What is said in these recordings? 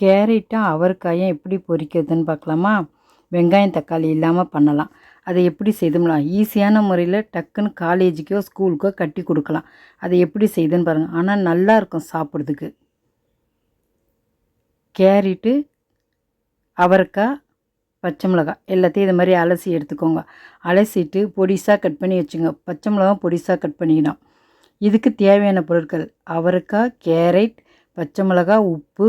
கேரட்டும் அவரைக்காயும் எப்படி பொரிக்கிறதுன்னு பார்க்கலாமா? வெங்காயம் தக்காளி இல்லாமல் பண்ணலாம். அதை எப்படி செய்தோம்லாம். ஈஸியான முறையில் டக்குன்னு காலேஜுக்கோ ஸ்கூலுக்கோ கட்டி கொடுக்கலாம். அதை எப்படி செய்துன்னு பாருங்கள் ஆனால் நல்லாயிருக்கும் சாப்பிட்றதுக்கு. கேரட்டு அவரைக்காய் பச்சை மிளகாய் எல்லாத்தையும் இது மாதிரி அலசி எடுத்துக்கோங்க. அலசிட்டு பொடிசாக கட் பண்ணி வச்சுங்க. பச்சை மிளகாய் பொடிசாக கட் பண்ணிக்கணும் இதுக்கு தேவையான பொருட்கள் அவரைக்காய் கேரட் பச்சை மிளகாய் உப்பு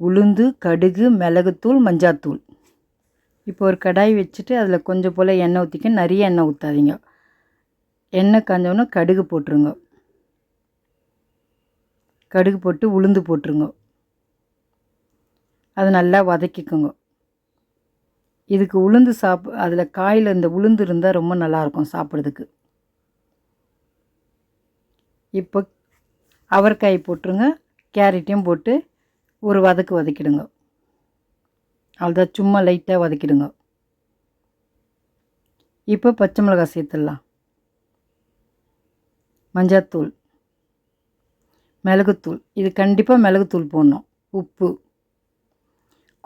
உளுந்து கடுகு மிளகுத்தூள் மஞ்சாத்தூள். இப்போ ஒரு கடாய் வச்சுட்டு அதில் கொஞ்சம் போல் எண்ணெய் ஊற்றிக்க நிறைய எண்ணெய் ஊற்றாதீங்க எண்ணெய் காஞ்சோன்னா கடுகு போட்டுருங்க. கடுகு போட்டு உளுந்து போட்டுருங்க. அது நல்லா வதக்கிக்கோங்க. இதுக்கு உளுந்து சாப் அதில் காயில் இந்த உளுந்து இருந்தால் ரொம்ப நல்லாயிருக்கும் சாப்பிட்றதுக்கு. இப்போ அவரைக்காய் போட்டுருங்க. கேரட்டையும் போட்டு ஒரு வதக்கு வதக்கிடுங்க. அவ்வளோதான் சும்மா லைட்டாக வதக்கிடுங்க. இப்போ பச்சை மிளகாய் சேர்த்துடலாம். மஞ்சாத்தூள் மிளகுத்தூள். இது கண்டிப்பாக மிளகுத்தூள் போடணும். உப்பு.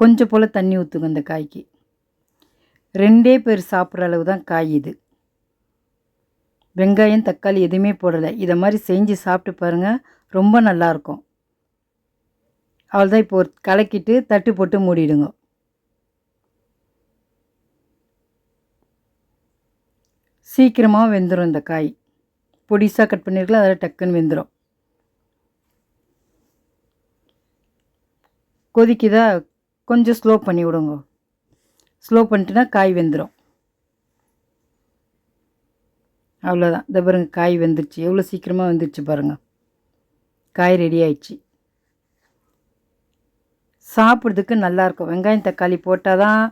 கொஞ்சம் போல் தண்ணி ஊற்றுங்க இந்த காய்க்கு. ரெண்டே பேர் சாப்பிட்ற அளவு தான் காய் இது. வெங்காயம் தக்காளி எதுவுமே போடலை. இதை மாதிரி செஞ்சு சாப்பிட்டு பாருங்கள் ரொம்ப நல்லாயிருக்கும் அவ்வளோதான் இப்போ ஒரு கலக்கிட்டு தட்டு போட்டு மூடிடுங்க. சீக்கிரமாக வெந்துடும் இந்த காய். பொடிசாக கட் பண்ணியிருக்கலாம் அதில் டக்குன்னு வெந்துடும் கொதிக்குதா கொஞ்சம் ஸ்லோ பண்ணி விடுங்க. ஸ்லோ பண்ணிட்டுனா காய் வெந்துடும் அவ்வளோதான் இந்த பாருங்கள் காய் வெந்துருச்சு. எவ்வளோ சீக்கிரமாக வெந்துருச்சு பாருங்கள் காய் ரெடி ஆயிடுச்சு. சாப்பிட்றதுக்கு நல்லாயிருக்கும். வெங்காயம் தக்காளி போட்டால் தான்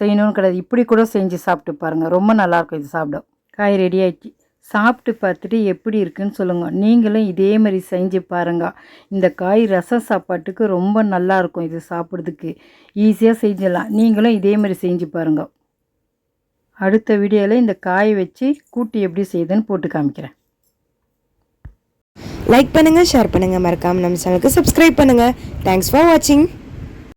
செய்யணும்னு கிடையாது. இப்படி கூட செஞ்சு சாப்பிட்டு பாருங்கள் ரொம்ப நல்லாயிருக்கும் இது சாப்பிட. காய் ரெடி ஆகிடுச்சு சாப்பிட்டு பார்த்துட்டு எப்படி இருக்குன்னு சொல்லுங்கள் நீங்களும் இதே மாதிரி செஞ்சு பாருங்கள் இந்த காய் ரசம் சாப்பாட்டுக்கு ரொம்ப நல்லாயிருக்கும் இது சாப்பிட்றதுக்கு. ஈஸியாக செஞ்சிடலாம். நீங்களும் இதே மாதிரி செஞ்சு பாருங்கள் அடுத்த வீடியோவில் இந்த காயை வச்சு கூட்டு எப்படி செய்யுதுன்னு போட்டு காமிக்கிறேன். லைக் பண்ணுங்கள் ஷேர் பண்ணுங்கள் மறக்காமல் நம்ம சேனலுக்கு சப்ஸ்கிரைப் பண்ணுங்கள் தேங்க்ஸ் ஃபார் வாட்சிங்